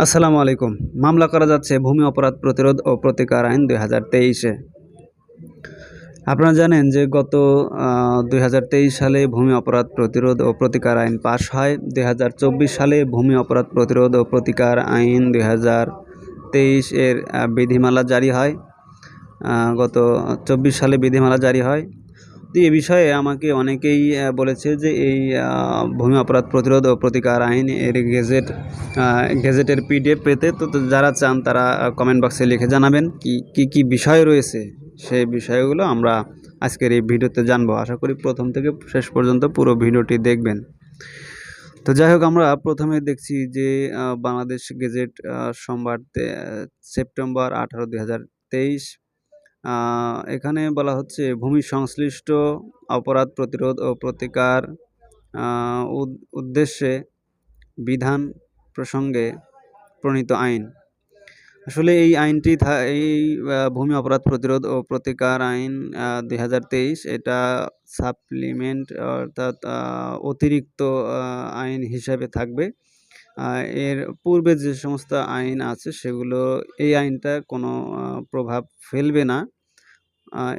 আসসালামু আলাইকুম। মামলা করা যাচ্ছে ভূমি অপরাধ প্রতিরোধ ও প্রতিকার আইন দুই হাজার তেইশে। আপনারা জানেন যে গত দুই হাজার তেইশ সালে ভূমি অপরাধ প্রতিরোধ ও প্রতিকার আইন পাশ হয়। দুই হাজার চব্বিশ সালে ভূমি অপরাধ প্রতিরোধ ও প্রতিকার আইন দুই হাজার তেইশ এর বিধিমালা জারি হয়। গত চব্বিশ সালে বিধিমালা জারি হয়। তো এ বিষয়ে আমাকে অনেকেই বলেছে যে এই ভূমি অপরাধ প্রতিরোধ ও প্রতিকার আইন এর গেজেট গেজেটের পিডিএফ পেতে, তো যারা চান তারা কমেন্ট বক্সে লিখে জানাবেন কি কি কি বিষয় রয়েছে সেই বিষয়গুলো আমরা আজকের এই ভিডিওতে জানব। আশা করি প্রথম থেকে শেষ পর্যন্ত পুরো ভিডিওটি দেখবেন। তো যাই হোক, আমরা প্রথমে দেখছি যে বাংলাদেশ গেজেট সোমবার সেপ্টেম্বর আঠারো দুই এখানে বলা হচ্ছে ভূমি সংশ্লিষ্ট অপরাধ প্রতিরোধ ও প্রতিকার উদ্দেশ্যে বিধান প্রসঙ্গে প্রণীত আইন। আসলে এই আইনটি এই ভূমি অপরাধ প্রতিরোধ ও প্রতিকার আইন দুই হাজার তেইশ, এটা সাপ্লিমেন্ট, অর্থাৎ অতিরিক্ত আইন হিসাবে থাকবে। এর পূর্বে যে সমস্ত আইন আছে সেগুলো, এই আইনটা কোনো প্রভাব ফেলবে না।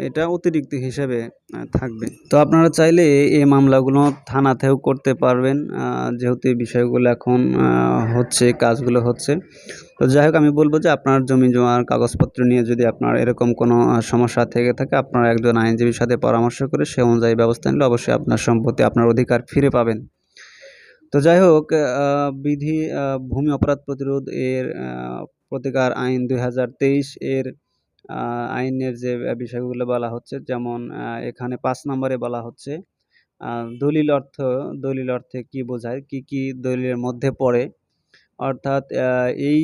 এটা অতিরিক্ত হিসাবে থাকবে। তো আপনারা চাইলে এই মামলাগুলো থানাতেও করতে পারবেন। যেহেতু এই বিষয়গুলো এখন হচ্ছে, কাজগুলো হচ্ছে। তো যাই হোক, আমি বলব যে আপনার জমি জমার কাগজপত্র নিয়ে যদি আপনার এরকম কোনো সমস্যা থেকে থাকে, আপনার একজন আইনজীবীর সাথে পরামর্শ করে সে অনুযায়ী ব্যবস্থা নিলে অবশ্যই আপনার সম্পত্তি, আপনার অধিকার ফিরে পাবেন। তো যাই হোক বিধি ভূমি অপরাধ প্রতিরোধ এর প্রতিকার আইন দুই হাজার তেইশ এর আইনের যে বিষয়গুলো বলা হচ্ছে, যেমন এখানে পাঁচ নম্বরে বলা হচ্ছে দলিল অর্থ, দলিল অর্থে কি বোঝায়, কি কি দলিলের মধ্যে পড়ে অর্থাৎ এই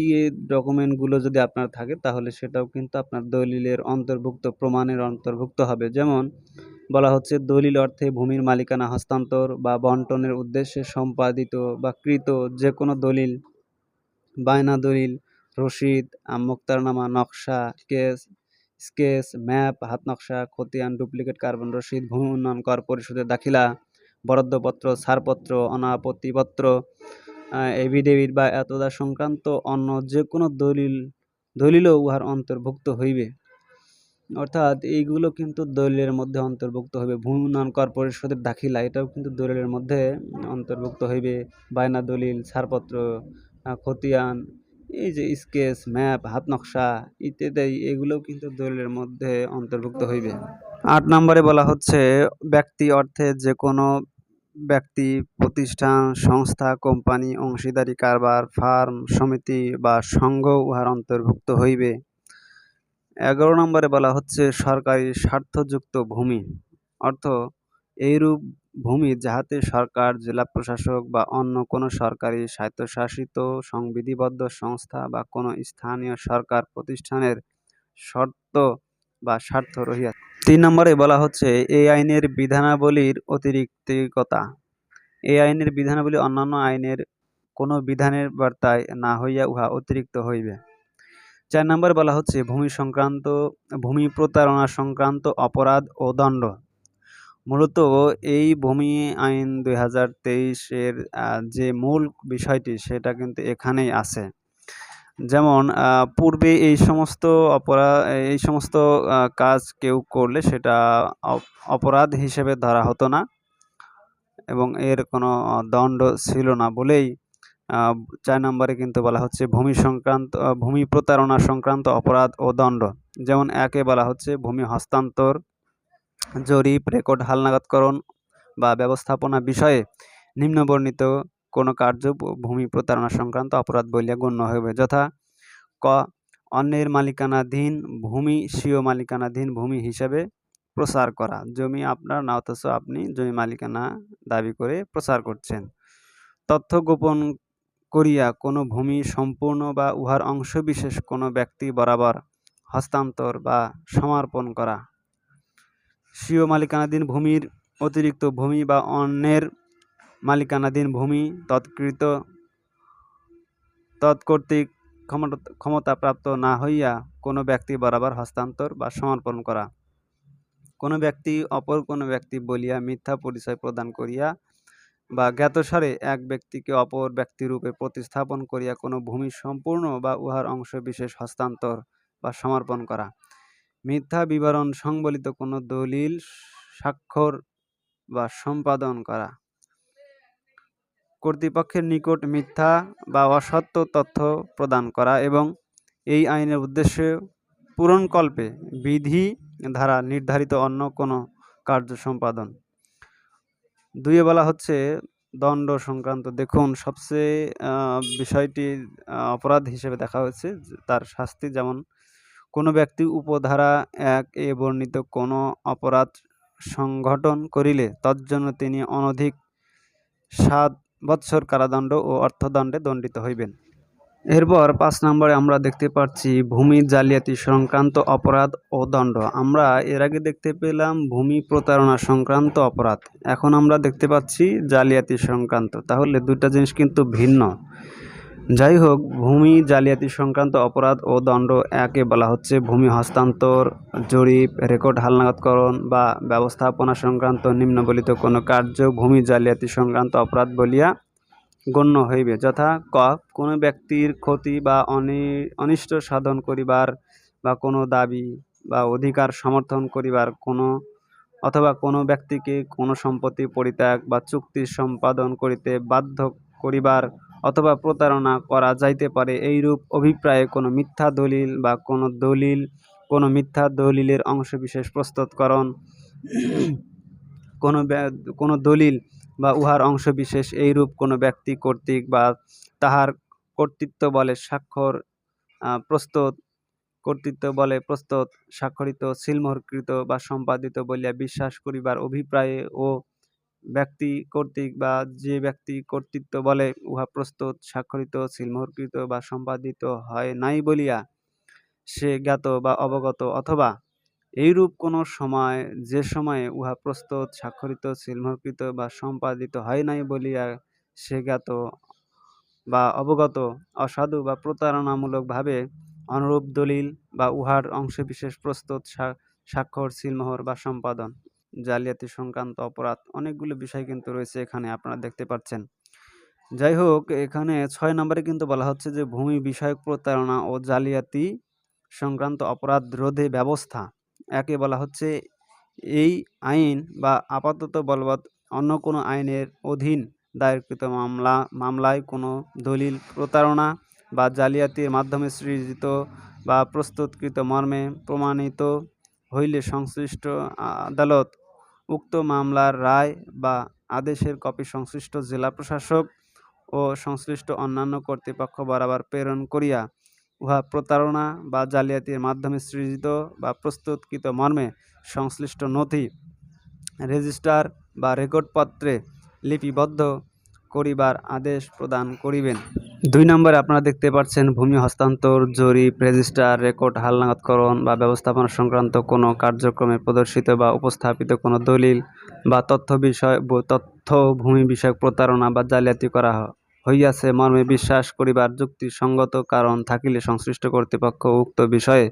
ডকুমেন্টগুলো যদি আপনার থাকে তাহলে সেটাও কিন্তু আপনার দলিলের অন্তর্ভুক্ত প্রমাণের অন্তর্ভুক্ত হবে। যেমন বলা হচ্ছে দলিল অর্থে ভূমির মালিকানা হস্তান্তর বা বন্টনের উদ্দেশ্যে সম্পাদিত বা কৃত যে কোনো দলিল বায়না দলিল আম, মোক্তারনামা নকশা কেস স্কেচ ম্যাপ হাত নকশা খতিয়ান ডুপ্লিকেট কার্বন রসিদ ভূমি উন্নয়ন কর পরিষদের দাখিলা বরাদ্দপত্র ছাড়পত্র অনাপত্তিপত্র এভিডেভিট বা এতদা সংক্রান্ত অন্য যে কোনো দলিল, দলিলও উহার অন্তর্ভুক্ত হইবে। অর্থাৎ এইগুলো কিন্তু দলিলের মধ্যে অন্তর্ভুক্ত হবে ভূমি উন্নয়ন কর পরিষদের দাখিলা, এটাও কিন্তু দলিলের মধ্যে অন্তর্ভুক্ত হইবে। বায়না দলিল, ছাড়পত্র খতিয়ান, এই যে স্কেচ ম্যাপ হাত নকশা ইত্যাদি, এগুলোও কিন্তু দলিলের মধ্যে অন্তর্ভুক্ত হইবে। আট নম্বরে বলা হচ্ছে, ব্যক্তি অর্থে যে কোনো ব্যক্তি, প্রতিষ্ঠান, সংস্থা, কোম্পানি, অংশীদারি, কারবার, ফার্ম, সমিতি বা সংঘ উহার অন্তর্ভুক্ত হইবে। এগারো নম্বরে বলা হচ্ছে, সরকারি স্বার্থযুক্ত ভূমি। অর্থ, এইরূপ ভূমি যাহাতে সরকার, জেলা প্রশাসক বা অন্য কোনো সরকারি স্বায়ত্তশাসিত, সংবিধিবদ্ধ সংস্থা বা কোনো স্থানীয় সরকার প্রতিষ্ঠানের শর্ত বা স্বার্থ রহিয়া তিন নম্বরে বলা হচ্ছে এই আইনের বিধানাবলীর অতিরিক্তিকতা এই আইনের বিধানাবলী অন্যান্য আইনের কোনো বিধানের বার্তায় না হইয়া উহা অতিরিক্ত হইবে। চার নম্বরে বলা হচ্ছে, ভূমি সংক্রান্ত, ভূমি প্রতারণা সংক্রান্ত অপরাধ ও দণ্ড। মূলত এই ভূমি আইন দুই হাজার তেইশের যে মূল বিষয়টি, সেটা কিন্তু এখানেই আছে। যেমন পূর্বে এই সমস্ত অপরাধ এই সমস্ত কাজ কেউ করলে সেটা অপরাধ হিসেবে ধরা হতো না এবং এর কোনো দণ্ড ছিল না বলেই চার নম্বরে কিন্তু বলা হচ্ছে ভূমি সংক্রান্ত ভূমি প্রতারণা সংক্রান্ত অপরাধ ও দণ্ড। যেমন একে বলা হচ্ছে ভূমি হস্তান্তর, জরিপ, রেকর্ড, হালনাগাদকরণ বা ব্যবস্থাপনা বিষয়ে নিম্নবর্ণিত কোনো কার্য ভূমি প্রতারণা সংক্রান্ত অপরাধ বলিয়া গণ্য হইবে, যথা ক, অন্যের মালিকানাধীন ভূমি স্বীয় মালিকানাধীন ভূমি হিসাবে প্রচার করা। জমি আপনার না, অথচ আপনি জমি মালিকানা দাবি করে প্রচার করছেন। তথ্য গোপন করিয়া কোনো ভূমি সম্পূর্ণ বা উহার অংশবিশেষ কোনো ব্যক্তি বরাবর হস্তান্তর বা সমর্পণ করা। স্বীয় মালিকানাধীন ভূমির অতিরিক্ত ভূমি বা অন্যের মালিকানাধীন ভূমি তৎকৃত তৎকর্তৃক ক্ষমতা, ক্ষমতাপ্রাপ্ত না হইয়া কোনো ব্যক্তি বরাবর হস্তান্তর বা সমর্পণ করা। কোনো ব্যক্তি অপর কোনো ব্যক্তি বলিয়া মিথ্যা পরিচয় প্রদান করিয়া বা জ্ঞাতসারে এক ব্যক্তিকে অপর ব্যক্তিরূপে প্রতিস্থাপন করিয়া কোনো ভূমি সম্পূর্ণ বা উহার অংশ বিশেষ হস্তান্তর বা সমর্পণ করা। মিথ্যা বিবরণ সংবলিত কোনো দলিল, স্বাক্ষর বা সম্পাদন করা। কর্তৃপক্ষের নিকট মিথ্যা বা অসত্য তথ্য প্রদান করা এবং এই আইনের উদ্দেশ্য পূরণকল্পে বিধি ধারা নির্ধারিত অন্য কোনো কার্য সম্পাদন। দুইয়ে বলা হচ্ছে, দণ্ড সংক্রান্ত দেখুন, সবচেয়ে বিষয়টি অপরাধ হিসেবে দেখা হয়েছে তার শাস্তি যেমন কোনো ব্যক্তি উপধারা এক এ বর্ণিত কোনো অপরাধ সংঘটন করিলে, তজ্জন্য তিনি অনধিক সাত বৎসর কারাদণ্ড ও অর্থদণ্ডে দণ্ডিত হইবেন। এরপর পাঁচ নম্বরে আমরা দেখতে পাচ্ছি ভূমি জালিয়াতি সংক্রান্ত অপরাধ ও দণ্ড। আমরা এর আগে দেখতে পেলাম ভূমি প্রতারণা সংক্রান্ত অপরাধ। এখন আমরা দেখতে পাচ্ছি জালিয়াতি সংক্রান্ত। তাহলে দুইটা জিনিস কিন্তু ভিন্ন। যাই হোক ভূমি জালিয়াতি সংক্রান্ত অপরাধ ও দণ্ড একে বলা হচ্ছে ভূমি হস্তান্তর, জরিপ, রেকর্ড হালনাগাদকরণ বা ব্যবস্থাপনা সংক্রান্ত নিম্নবলিত কোনো কার্য ভূমি জালিয়াতি সংক্রান্ত অপরাধ বলিয়া গণ্য হইবে, যথা ক, কোনো ব্যক্তির ক্ষতি বা অনিষ্ট সাধন করিবার বা কোনো দাবি বা অধিকার সমর্থন করিবার কোনো অথবা কোনো ব্যক্তিকে কোনো সম্পত্তি পরিত্যাগ বা চুক্তি সম্পাদন করিতে বাধ্য করিবার অথবা প্রতারণা করা যাইতে পারে। এইরূপ অভিপ্রায়ে কোনো মিথ্যা দলিল বা কোনো দলিল, কোনো মিথ্যা দলিলের অংশবিশেষ প্রস্তুতকরণ, কোনো কোনো দলিল বা উহার অংশবিশেষ এইরূপ কোনো ব্যক্তি কর্তৃক বা তাহার কর্তৃত্ব বলে স্বাক্ষর প্রস্তুত, কর্তৃত্ব বলে প্রস্তুত, স্বাক্ষরিত, সিলমোহরকৃত বা সম্পাদিত বলিয়া বিশ্বাস করিবার অভিপ্রায়ে ও ব্যক্তি কর্তৃক বা যে ব্যক্তি কর্তৃত্ব বলে উহা প্রস্তুত, স্বাক্ষরিত, সিলমোহরকৃত বা সম্পাদিত হয় নাই বলিয়া সে জ্ঞাত বা অবগত, অথবা এইরূপ কোন সময়, যে সময়ে উহা প্রস্তুত, স্বাক্ষরিত, সিলমোহরকৃত বা সম্পাদিত হয় নাই বলিয়া সে জ্ঞাত বা অবগত, অসাধু বা প্রতারণামূলকভাবে অনুরূপ দলিল বা উহার অংশবিশেষ প্রস্তুত, স্বা- স্বাক্ষর, সিলমোহর বা সম্পাদন। জালিয়াতি সংক্রান্ত অপরাধ, অনেকগুলো বিষয় কিন্তু রয়েছে এখানে আপনারা দেখতে পাচ্ছেন। যাই হোক, এখানে ছয় নম্বরে কিন্তু বলা হচ্ছে যে, ভূমি বিষয়ক প্রতারণা ও জালিয়াতি সংক্রান্ত অপরাধ রোধে ব্যবস্থা। একে বলা হচ্ছে এই আইন বা আপাতত বলবৎ অন্য কোনো আইনের অধীন দায়েরকৃত মামলা, মামলায় কোনো দলিল প্রতারণা বা জালিয়াতির মাধ্যমে সৃজিত বা প্রস্তুতকৃত মর্মে প্রমাণিত হইলে সংশ্লিষ্ট আদালত উক্ত মামলার রায় বা আদেশের কপি সংশ্লিষ্ট জেলা প্রশাসক ও সংশ্লিষ্ট অন্যান্য কর্তৃপক্ষ বরাবর প্রেরণ করিয়া উহা প্রতারণা বা জালিয়াতির মাধ্যমে সৃজিত বা প্রস্তুতকৃত মর্মে সংশ্লিষ্ট নথি, রেজিস্টার বা রেকর্ডপত্রে লিপিবদ্ধ করিবার আদেশ প্রদান করিবেন। দুই নম্বরে আপনারা দেখতে পাচ্ছেন ভূমি হস্তান্তর জরিপ রেজিস্টার, রেকর্ড, হালনাগাদকরণ বা ব্যবস্থাপনা সংক্রান্ত কোনো কার্যক্রমে প্রদর্শিত বা উপস্থাপিত কোনো দলিল বা তথ্য বিষয় তথ্য ভূমি বিষয়ক প্রতারণা বা জালিয়াতি করা হইয়াছে। মর্মে বিশ্বাস করিবার যুক্তিসঙ্গত কারণ থাকিলে সংশ্লিষ্ট কর্তৃপক্ষ উক্ত বিষয়ে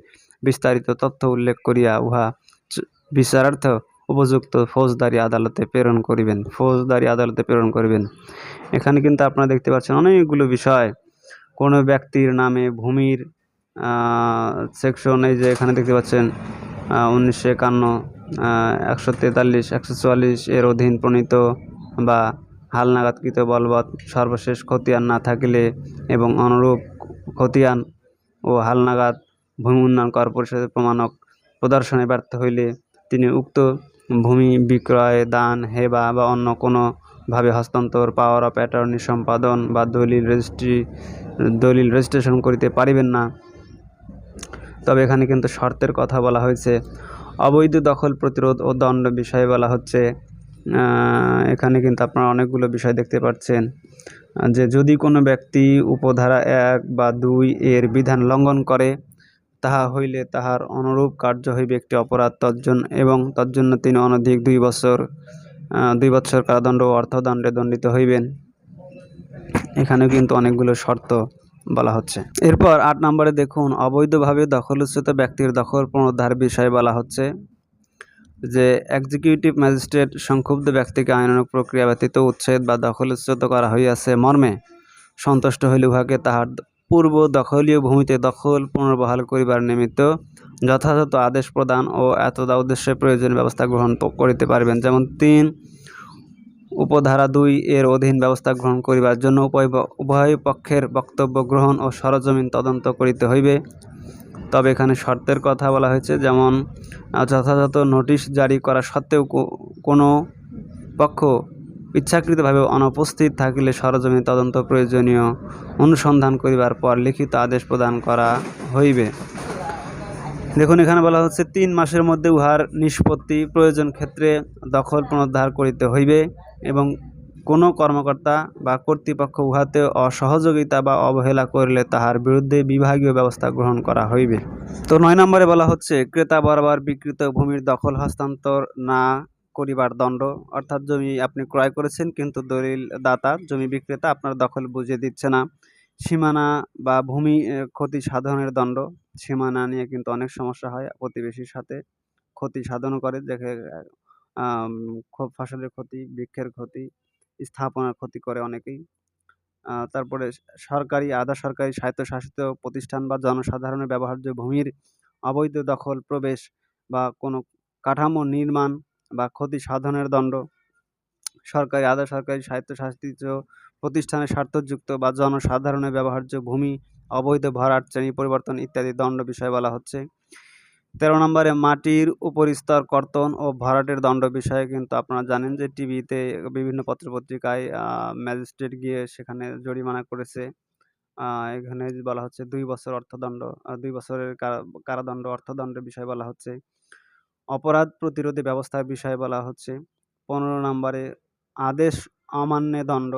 বিস্তারিত তথ্য উল্লেখ করিয়া উহা বিচারার্থ উপযুক্ত ফৌজদারি আদালতে প্রেরণ করিবেন, ফৌজদারি আদালতে প্রেরণ করিবেন। এখানে কিন্তু আপনারা দেখতে পাচ্ছেন অনেকগুলো বিষয়। কোনো ব্যক্তির নামে ভূমির সেকশন এই যে এখানে দেখতে পাচ্ছেন উনিশশো একান্ন একশো তেতাল্লিশ, একশো চুয়াল্লিশ এর অধীন প্রণীত বা হালনাগাদকৃত বলবৎ সর্বশেষ খতিয়ান না থাকিলে এবং অনুরূপ খতিয়ান ও হালনাগাদ ভূমি উন্নয়ন কর পরিষদের প্রমাণক প্রদর্শনে ব্যর্থ হইলে তিনি উক্ত ভূমি বিক্রয়, দান, হেবা বা অন্য কোনো ভাবে হস্তান্তর, পাওয়ার অফ অ্যাটর্নি সম্পাদন বা দলিল রেজিস্ট্রি, দলিল রেজিস্ট্রেশন করিতে পারিবেন না। তবে এখানে কিন্তু শর্তের কথা বলা হয়েছে। অবৈধ দখল প্রতিরোধ ও দণ্ড বিষয়ে বলা হচ্ছে। এখানে কিন্তু আপনারা অনেকগুলো বিষয় দেখতে পাচ্ছেন। যে যদি কোনো ব্যক্তি উপধারা এক বা দুই এর বিধান লঙ্ঘন করে তাহা হইলে তাহার অনুরূপ কার্য হইবে একটি অপরাধ তজ্জন এবং তজ্জন্য তিনি অনধিক দুই বছর দুই বছর কারাদণ্ড ও অর্থদণ্ডে দণ্ডিত হইবেন। এখানে কিন্তু অনেকগুলো শর্ত বলা হচ্ছে। এরপর আট নম্বরে দেখুন, অবৈধভাবে দখলচ্যুত ব্যক্তির দখল পুনরুদ্ধার বিষয়ে বলা হচ্ছে যে এক্সিকিউটিভ ম্যাজিস্ট্রেট সংক্ষুব্ধ ব্যক্তিকে আইনানুগ প্রক্রিয়া ব্যতীত উচ্ছেদ বা দখলচ্যুত করা হইয়াছে মর্মে সন্তুষ্ট হইলে উহাকে তাহার পূর্ব দখলীয় ভূমিতে দখল পুনর্বহাল করিবার নিমিত্ত যথাযথ আদেশ প্রদান ও এতদা উদ্দেশ্যে প্রয়োজনীয় ব্যবস্থা গ্রহণ করিতে পারবেন। যেমন তিন, উপধারা দুই এর অধীন ব্যবস্থা গ্রহণ করিবার জন্য উভয় পক্ষের বক্তব্য গ্রহণ ও সরজমিন তদন্ত করিতে হইবে। তবে এখানে শর্তের কথা বলা হয়েছে, যেমন, যথাযথ নোটিশ জারি করা সত্ত্বেও কোনো পক্ষ ইচ্ছাকৃতভাবে অনুপস্থিত থাকিলে সরজমিন তদন্ত প্রয়োজনীয় অনুসন্ধান করিবার পর লিখিত আদেশ প্রদান করা হইবে। দেখুন, এখানে বলা হচ্ছে, তিন মাসের মধ্যে উহার নিষ্পত্তি প্রয়োজন ক্ষেত্রে দখল পুনরুদ্ধার করিতে হইবে এবং কোনো কর্মকর্তা বা কর্তৃপক্ষ উহাতে অসহযোগিতা বা অবহেলা করিলে তাহার বিরুদ্ধে বিভাগীয় ব্যবস্থা গ্রহণ করা হইবে। তো নয় নম্বরে বলা হচ্ছে, ক্রেতা বরাবর বিকৃত ভূমির দখল হস্তান্তর না করিবার দণ্ড, অর্থাৎ জমি আপনি ক্রয় করেছেন কিন্তু দলিল দাতা, জমি বিক্রেতা আপনার দখল বুঝিয়ে দিচ্ছে না। সীমানা বা ভূমি ক্ষতি সাধনের দণ্ড, সীমানা নিয়ে কিন্তু অনেক সমস্যা হয়। প্রতিবেশীর সাথে ক্ষতি সাধনও করে, দেখে ফসলের ক্ষতি, বৃক্ষের ক্ষতি, স্থাপনার ক্ষতি করে অনেকেই। তারপরে সরকারি, আধা সরকারি স্বায়ত্তশাসিত প্রতিষ্ঠান বা জনসাধারণের ব্যবহার্য ভূমির অবৈধ দখল, প্রবেশ বা কোনো কাঠামো নির্মাণ বা ক্ষতি সাধনের দণ্ড। সরকারি আধা সরকারি স্বায়ত্তশাসিত প্রতিষ্ঠানের স্বার্থযুক্ত বা জনসাধারণের ব্যবহার্য ভূমি, অবৈধ ভরাট, শ্রেণি পরিবর্তন ইত্যাদি দণ্ড বিষয় বলা হচ্ছে। তেরো নম্বরে মাটির উপরিস্তর কর্তন ও ভরাটের দণ্ড বিষয়ে কিন্তু আপনারা জানেন যে টিভিতে বিভিন্ন পত্রপত্রিকায় ম্যাজিস্ট্রেট গিয়ে সেখানে জরিমানা করেছে। এখানে বলা হচ্ছে দুই বছর অর্থদণ্ড দুই বছরের কারা- কারাদণ্ড অর্থদণ্ডের বিষয় বলা হচ্ছে। অপরাধ প্রতিরোধী ব্যবস্থার বিষয়ে বলা হচ্ছে। পনেরো নম্বরে আদেশ অমান্যে দণ্ড।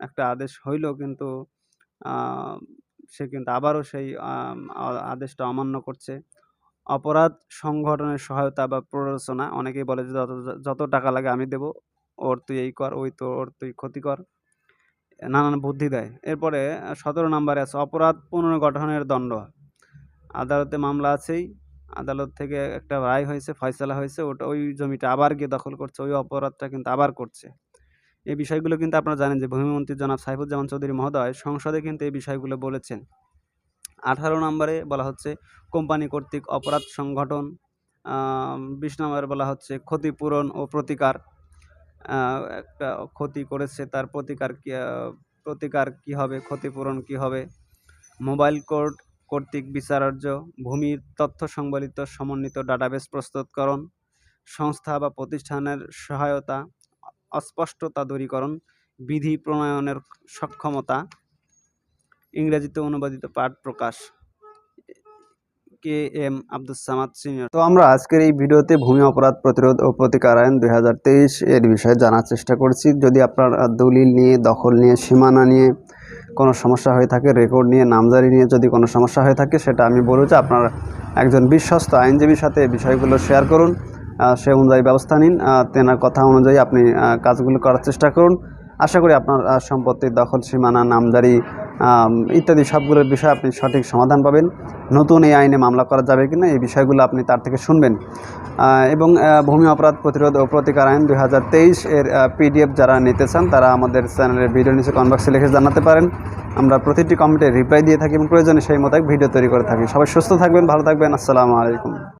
একটা আদেশ হইলেও কিন্তু সে কিন্তু আবারও সেই আদেশটা অমান্য করছে। অপরাধ সংগঠনের সহায়তা বা প্ররোচনা, অনেকেই বলে যে যত যত টাকা লাগে আমি দেব, ওর তুই এই কর, ওই তো ওর তুই ক্ষতি কর, নানান বুদ্ধি দেয়। এরপরে সতেরো নম্বরে আছে, অপরাধ পুনর্গঠনের দণ্ড। আদালতে মামলা আছেই আদালত থেকে একটা রায় হয়েছে, ফয়সালা হয়েছে, ওটা ওই জমিটা আবার গিয়ে দখল করছে, ওই অপরাধটা কিন্তু আবার করছে। এই বিষয়গুলো কিন্তু আপনারা জানেন যে ভূমিমন্ত্রী জনাব সাইফুজ্জামান চৌধুরী মহোদয় সংসদে কিন্তু এই বিষয়গুলো বলেছেন। আঠারো নম্বরে বলা হচ্ছে, কোম্পানি কর্তৃক অপরাধ সংগঠন বিশ নম্বরে বলা হচ্ছে, ক্ষতিপূরণ ও প্রতিকার একটা ক্ষতি করেছে তার প্রতিকার কি প্রতিকার কি হবে, ক্ষতিপূরণ কি হবে, মোবাইল কোর্ট কর্তৃক বিচারার্য ভূমির তথ্য সংবলিত সমন্বিত ডাটাবেস প্রস্তুতকরণ, সংস্থা বা প্রতিষ্ঠানের সহায়তা, অস্পষ্টতা দূরীকরণ, বিধি প্রণয়নের সক্ষমতা, ইংরেজিতে অনুবাদিত পাঠ প্রকাশ। K M Abdul Samad senior. তো আমরা আজকের এই ভিডিওতে ভূমি অপরাধ প্রতিরোধ ও প্রতিকার আইন দুই হাজার তেইশ এর বিষয়ে জানার চেষ্টা করছি। যদি আপনার দলিল নিয়ে, দখল নিয়ে, সীমানা নিয়ে কোনো সমস্যা হয়ে থাকে রেকর্ড নিয়ে, নামজারি নিয়ে যদি কোনো সমস্যা হয়ে থাকে, সেটা আমি বলব যে আপনার একজন বিশ্বস্ত আইনজীবীর সাথে বিষয়গুলো শেয়ার করুন সে অনুযায়ী ব্যবস্থা নিন তেনার কথা অনুযায়ী আপনি কাজগুলো করার চেষ্টা করুন। আশা করি আপনার সম্পত্তির দখল, সীমানা, নামজারি ইত্যাদি সবগুলোর বিষয়ে আপনি সঠিক সমাধান পাবেন। নতুন এই আইনে মামলা করা যাবে কিনা, এই বিষয়গুলো আপনি তার থেকে শুনবেন। এবং ভূমি অপরাধ প্রতিরোধ ও প্রতিকার আইন দু হাজার তেইশ এর পিডিএফ যারা নিতে চান, তারা আমাদের চ্যানেলের ভিডিও নিচে কনবাক্সে লিখে জানাতে পারেন। আমরা প্রতিটি কমেন্টে রিপ্লাই দিয়ে থাকি এবং প্রয়োজনে সেই মোতাবেক ভিডিও তৈরি করে থাকি। সবাই সুস্থ থাকবেন, ভালো থাকবেন। আসসালামু আলাইকুম।